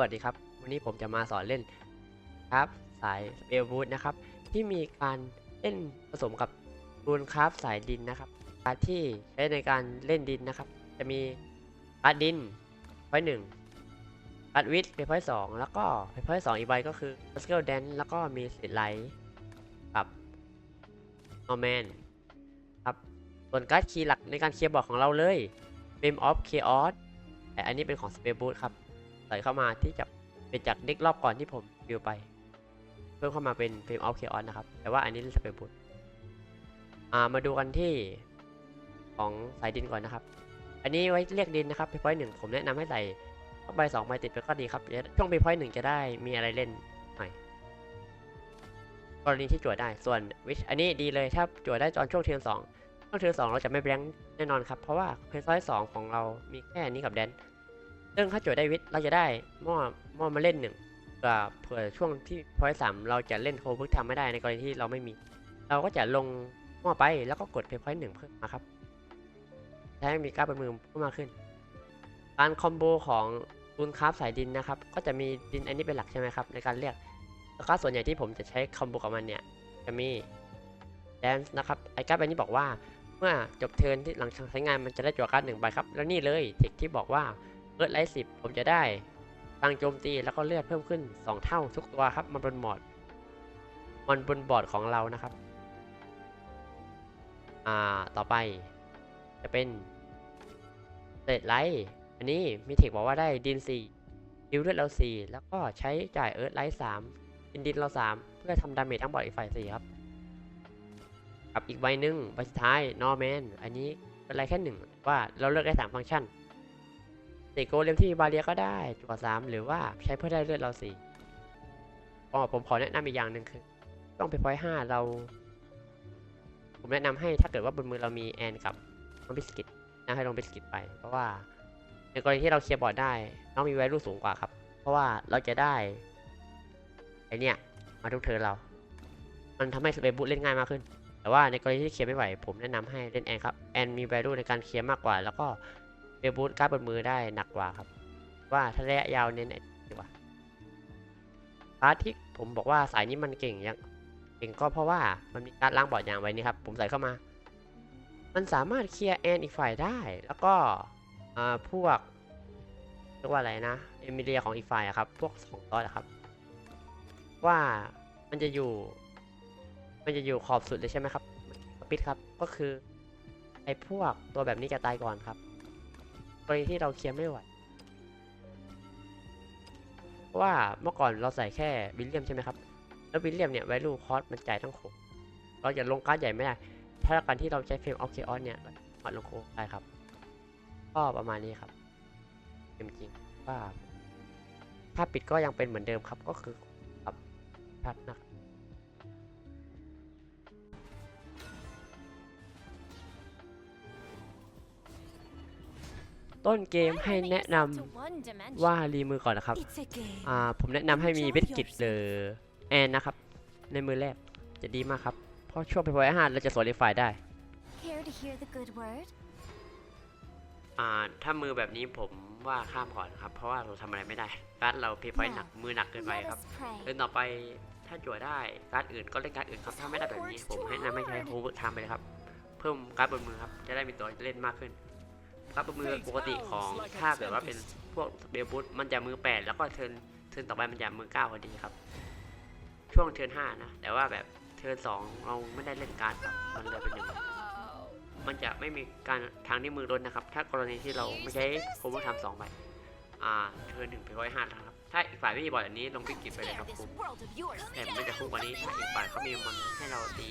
วัสดีครับ วันนี้ผมจะมาสอนเล่นครับสายเอลบูทนะครับ ที่มีการเล่นผสมกับรูนคราฟสายดินนะครับการที่ใช้ในการเล่นดินนะครับ จะมีการดดินไว้หนึ่งการ์ดวิทเป็นไว้สองแล้วก็เป็นไว้สองอีกใบก็คือสเกลแดนแล้วก็มีสิทไลท์กับนอร์แมนครับส่วนการ์ดคีย์หลักในการเคลียร์บอร์ดของเราเลย Beam of Chaos แต่อันนี้เป็นของ Spell Boot ครับ ใส่เข้ามาที่จะเป็นจากเด็กรอบก่อนที่ผมวิวไป เพิ่มเข้ามาเป็น Beam of Chaos นะครับ แต่ว่าอันนี้เล่น Spell Boot อ่ามาดูกันที่ของสายดินก่อนนะครับ อันนี้ไว้เรียกดินนะครับเพย์พอยต์หนึ่งผมแนะนำให้ใส่เข้าไปสองใบติดไปก็ดีครับช่วงเพย์พอยต์หนึ่งจะได้มีอะไรเล่นหน่อยกรณีที่จั่วได้ส่วนวิชอันนี้ดีเลยถ้าจั่วได้ตอนช่วงเทียนสองช่วงเทียนสองเราจะไม่แบงค์แน่นอนครับเพราะว่าเพย์พอยต์สองของเรามีแค่นี้กับแดน ซึ่งถ้าจั่วได้วิชเราจะได้หม้อหม้อมาเล่นหนึ่งเผื่อเผื่อช่วงที่พอยต์สามเราจะเล่นโคเพิ่งทำไม่ได้ในกรณีที่เราไม่มี เราก็จะลงหม้อไปแล้วก็กดเพย์พอยต์หนึ่งเพิ่มมาครับใช้มีการประมือเพิ่มมากขึ้น การคอมโบของรุนคราฟสายดินนะครับ ก็จะมีดินอันนี้เป็นหลักใช่ไหมครับในการเรียกแล้วก็ส่วนใหญ่ที่ผมจะใช้คอมโบกับมันเนี่ยจะมีแดนซ์นะครับไอ้การ์ดใบนี้บอกว่าเมื่อจบเทิร์นที่หลังใช้งานมันจะได้จั่วการ์ดหนึ่งใบครับ แล้วนี่เลยเทคที่บอกว่า เอิร์ธไลท์สิบผมจะได้พลังโจมตีแล้วก็เลือดเพิ่มขึ้น 2 เท่าทุกตัวครับ มันบนบอร์ดมันบนบอร์ดของเรานะครับ อ่าต่อไปจะเป็นเศษไลท์อันนี้มีเทคบอกว่าได้ดิน4ดิวเลือดเรา4แล้วก็ใช้จ่ายเอิร์ธไลท์3ดินดินเรา3เพื่อทำดาเมจทั้งบอร์ดอีกฝ่าย4ครับกับอีกใบหนึ่งใบสุดท้ายนอร์แมนอันนี้เป็นอะไรแค่หนึ่งว่าเราเลือกได้3ฟังก์ชัน เตโกเลมที่บาเรียก็ได้จั่ว3หรือว่าใช้เพื่อได้เลือดเรา4อ๋อผมขอแนะนำอีกอย่างหนึ่งคือ ต้องไปพอยต์5เรา ผมแนะนำให้ถ้าเกิดว่าบนมือเรามีแอนกับน้องบิสกิตนะให้ลงบิสกิตไป เพราะว่าในกรณีที่เราเคลียร์บอร์ดได้ น้องมี v a ลูสูงกว่าครับ เพราะว่าเราจะได้ไอเนี่ยมาทุกเทิร์นเรา มันทำให้สเปรบูทเล่นง่ายมากขึ้น แต่ว่าในกรณีที่เคลียร์ไม่ไหว ผมแนะนำให้เล่นแอนครับ แอนมี v a ลูในการเคลียร์มากกว่า แล้วก็ เปรบูทการ์ดบนมือได้หนักกว่าครับ ว่าถ้าระยะยาวเน้นอ้ดีกว่าพาร์ทที่ผมบอกว่าสายนี้มันเก่งยังเองก็เพราะว่ามันมีการล้างบอดอย่างไว้นี่ครับ ผมใส่เข้ามา มันสามารถเคลียร์แอนอีกฝ่ายได้ แล้วก็อ่าพวกเรียกว่าอะไรนะเอมิเลียของอีกฝ่ายครับ พวกสองตอสอะครับ ว่ามันจะอยู่ มันจะอยู่ขอบสุดเลยใช่ไหมครับปิดครับก็คือไอ้พวกตัวแบบนี้จะตายก่อนครับ รณีที่เราเคลียร์ไม่ไหวว่าเมื่อก่อนเราใส่แค่วิลเลียมใช่ไหมครับ แล้ววิลเลียมเนี่ย v a ลูคอสมันจ่ายทั้งโคเราจะลงการ์ดใหญ่ไม่ได้ ถ้าการที่เราใช้เฟรมออฟเคออสเนี่ยมัดลงโคได้ครับ ก็ประมาณนี้ครับเต็มจริงว่าถ้าปิดก็ยังเป็นเหมือนเดิมครับ ก็คือครับชัดนะครับ ต้นเกมให้แนะนำว่ารีมือก่อนนะครับอ่าผมแนะนำให้มีเบสกิตหรือแอนนะครับ ในมือแรกจะดีมากครับ เพราะช่วงไปพอยอาหารเราจะโซลิฟายได้ Care to hear the good word? อ่าถ้ามือแบบนี้ผมว่าข้ามก่อนครับ เพราะว่าเราทำอะไรไม่ได้ การ์ดเราเพย์พอยหนักมือหนักเกินไป Let ครับ us pray. เล่นต่อไปถ้าจั่วได้การ์ดอื่นก็เล่นการ์ดอื่นครับถ้าไม่ได้แบบนี้ผมให้นำไม่ใช้โฮเวอร์ไทม์ไปเลยครับ เพิ่มการ์ดบนมือครับจะได้มีตัวเล่นมากขึ้น การ์ดบนมือปกติของถ้าเกิดว่าเป็นพวกเบลบูทมันจะมือแปดแล้วก็เทิร์นเทิร์นต่อไปมันจะมือเก้าพอดีครับ ช่วงเทิร์นห้านะแต่ว่าแบบเทิร์นสองเราไม่ได้เล่นการ์ดครับมันเหลือเป็นหนึ่งมันจะไม่มีการทางที่มือลดนะครับ ถ้ากรณีที่เราไม่ใช้โคเวอร์ไทม์สองใบอ่าเทิร์นหนึ่งไปร้อยห้านะครับถ้าอีกฝ่ายไม่มีบอร์ดอันนี้ลงพิกิจไปเลยครับ Spare คุ this ณ world of yours. แต่มันจะคุ้มกว่านี้ถ้าอีกฝ่ายเขามีมันให้เราตี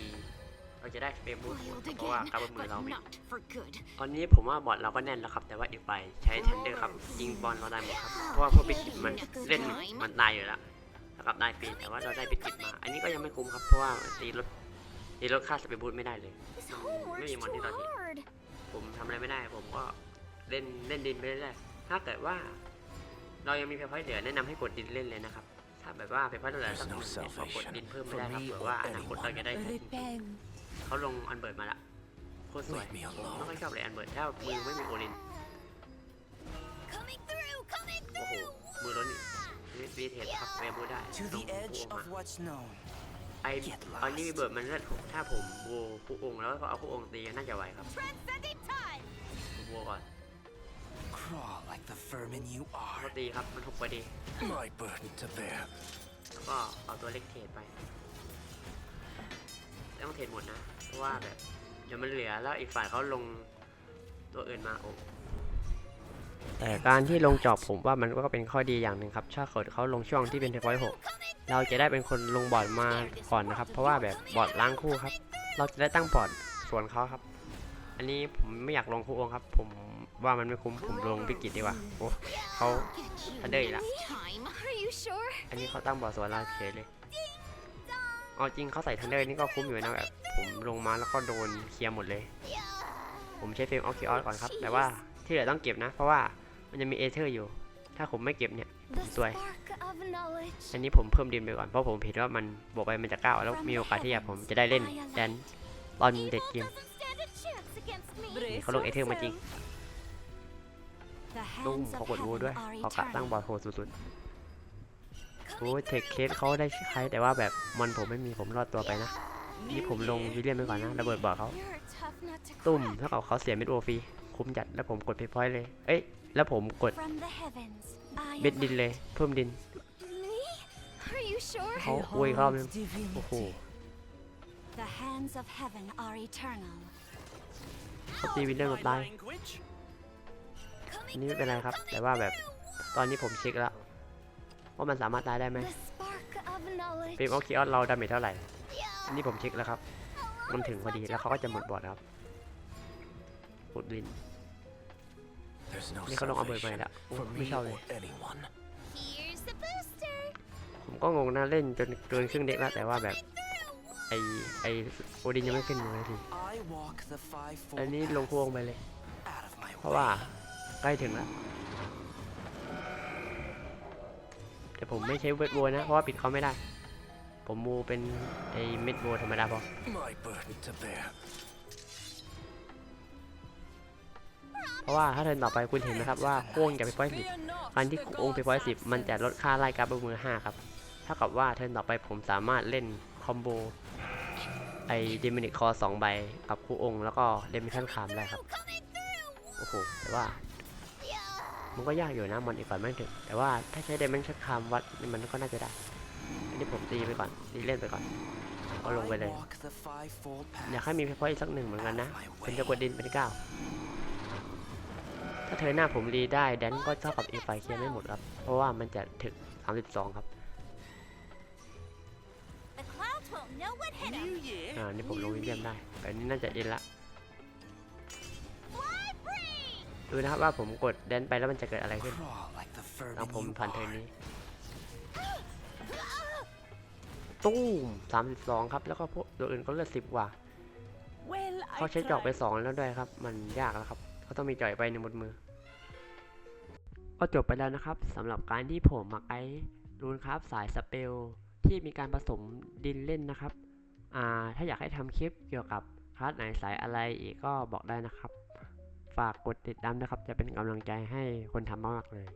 เราจะได้สเปรย์บูท Wild เพราะว่า again, การบนมือ but เรามี not for good. ตอนนี้ผมว่าบอร์ดเราก็แน่นแล้วครับ แต่ว่าอีกฝ่ายใช้เทนเดอร์ครับยิงบอลเราได้หมดครับ เพราะว่าพวกปิกิจมันเล่นมันตายอยู่แล้วนะครับได้ฟรีแต่ว่าเราได้ปิกิจมา อันนี้ก็ยังไม่คุ้มครับ เพราะว่าตีลดตีลดค่าสเปรย์บูทไม่ได้เลย This whole works Maybe one too did not hit. hard. ผมทำอะไรไม่ได้ ผมก็เล่นเล่นดินไปเรื่อยๆถ้าเกิดว่า เรายังมีเพย์พอยต์เหลือแนะนำให้กดดินเล่นเลยนะครับถ้าแบบว่าเพย์พอยต์เหลือสักหนึ่งเนี่ยขอกดดินเพิ่มไม่ได้ครับเผื่อว่าอนาคตเราจะได้ใช้จริงๆ เขาลงอันเบิร์ดมาละโคตรสวย Leave me ผม alone. ไม่ค่อยชอบเลยอันเบิร์ดถ้ามือไม่มีโอลิน Coming through, coming โอ้โห through. มือล้นอีกปีเทสครับเวบูได้ To ล the งผู้ edge องค์ of มา what's known. ไอ Get ตอนนี้ lost มีเบิร์ดมันเลือดหกถ้าผมโวผู้องค์แล้วก็เอาผู้องค์ตีน่าจะไหวครับ Transcending time! ผมโวก่อน Crawl like the vermin you ก็ are. ตีครับมันหกพอดี My burden to bear. แล้วก็เอาตัวเล็กเทรดไปแต่ต้องเทรดหมดนะ เพราะว่าแบบเดี๋ยวมันเหลือแล้วอีกฝ่ายเขาลงตัวอื่นมาโอ้แต่การที่ลงจอบผมว่ามันก็เป็นข้อดีอย่างหนึ่งครับถ้าเกิดเขาลงช่วงที่เป็นเทปไวหกเราจะได้เป็นคนลงบอร์ดมาก่อนนะครับ เพราะว่าแบบบอร์ดล้างคู่ครับ เราจะได้ตั้งบอร์ดส่วนเขาครับ อันนี้ผมไม่อยากลงคู่องครับ ผมว่ามันไม่คุ้มผมลงพิกิตดีกว่าโอ้เขาทันเดอร์ละอันนี้เขาตั้งบอร์ดส่วนเราเฉยเลยเอาจริงเขาใส่ทันเดอร์นี่ก็คุ้มอยู่นะแบบ ผมลงมาแล้วก็โดนเคลียร์หมดเลย ผมใช้เฟรมออคิออสก่อนครับ แต่ว่าที่เหลือต้องเก็บนะ เพราะว่ามันจะมีเอเธอร์อยู่ ถ้าผมไม่เก็บเนี่ย The Tuổi. spark of knowledge. อันนี้ผมเพิ่มดินไปก่อน เพราะผมเห็นว่ามันบวกไปมันจะเก้าแล้วมีโอกาสที่จะผมจะได้เล่นแดนตอนเด็กเกม Doesn't stand a chance against me. นี่เขาลงเอเธอร์มาจริง The ตุ้ม hands เขา of กดวู heaven ด้วย are เขากะตั้ง eternal. บอร์ดโหดสุดๆโอ้เทคเคสเขาได้ใช้แต่ว่าแบบมันผมไม่มีผมรอดตัวไปนะ นี่ผมลงวิลเลียมไปก่อนนะระเบิดบอร์ดเขา You're a tough nut to ตุ้ม crack. เท่ากับเขาเสียเม็ดโอฟรีคุ้มจัดแล้วผมกดเพย์พอยต์เลย เอ้ยแล้วผมกด From the heavens, I เบ็ด am ดินเลยเพิ่มดิน Me? Are you sure? เขาอวยรอบนึง divinity. โอ้โห The hands of heaven are eternal. เขาตีวิลเลียมกับตาย language? อันนี้ไม่เป็นไรครับ แต่ว่าแบบตอนนี้ผมเช็คแล้วว่ามันสามารถตายได้ไหม The spark of knowledge. เฟรมออคิออสเราดาเมจเท่าไหร่อั นนี้ผมเช็คแล้วครับ มันถึงพอดีแล้วเขาก็จะหมดบอร์ดครับกดลิน There's no นี่เขาลงเอาเบอร์ไป salvation แล้วโอ้ for ไม่ me ชอบเลย or anyone. Here's the booster. ผมก็งงนะเล่นจนเกินครึ่งเด็กแล้วแต่ว่าแบบ ไอไอโอดินยังไม่ขึ้นเลยที I walk the fivefold อันนี้ลงพวงไปเลย out of my เพราะว่า way. ใกล้ถึงแล้วแต่ผมไม่ใช้เวทโวนะ เพราะว่าปิดเขาไม่ได้ ผมมูเป็นไอเม็ดโวธรรมดาพอ My burden to bear. เพราะว่าถ้าเทิร์นต่อไปคุณเห็นไหมครับว่าโค้งจะไปพอยสิบการที่องค์ไปพอยสิบมันจะลดค่าไล่การ์ดบนมือห้าครับเท่ากับว่าเทิร์นต่อไปผมสามารถเล่นคอมโบไอเดมินิคคอสองใบกับคู่องค์แล้วก็เดมิทันคามได้ครับโอ้โหแต่ว่ามันก็ยากอยู่นะมอนอีกฝ่ายไม่ถึงแต่ว่าถ้าใช้เดมิทันคามวัดนี่มันก็น่าจะได้ อันนี้ผมตีไปก่อนตีเล่นไปก่อนเอาลงไปเลย I walk the fivefold อยาก path ให้มีเพย์พอยต์อีกสักหนึ่งเหมือนกันนะ out of my เป็น way. จะกดดินเป็นเก้าถ้าเธอหน้าผมรีได้แดนก็เท่ากับอีกฝ่ายเคลียร์ไม่หมดครับ เพราะว่ามันจะถึง 32 ครับ The clouds won't know what hit 'em. New year. อ่านี่ผมลงวิลเลียมได้แต่อันนี่น่าจะดินละ Fly free! ดูนะครับว่าผมกดแดนไปแล้วมันจะเกิดอะไรขึ้น Crawl like the ตาม vermin ผม you ผ่านเทิร์น are. นี้ตู้ม32ครับ แล้วก็พวกตัวอื่นก็เลือด10กว่า Well, เขาใช้จอกไป2แล้วด้วยครับ มันยากแล้วครับเขาต้องมีจ่อยไปหนึ่งบนมือ ก็จบไปแล้วนะครับสำหรับการที่ผมมาไกด์รูนครับสายสเปลที่มีการผสมดินเล่นนะครับอ่าถ้าอยากให้ทำคลิปเกี่ยวกับคลาสไหนสายอะไรอีกก็บอกได้นะครับ ฝากกดติดตามนะครับ จะเป็นกำลังใจให้คนทำมากๆเลย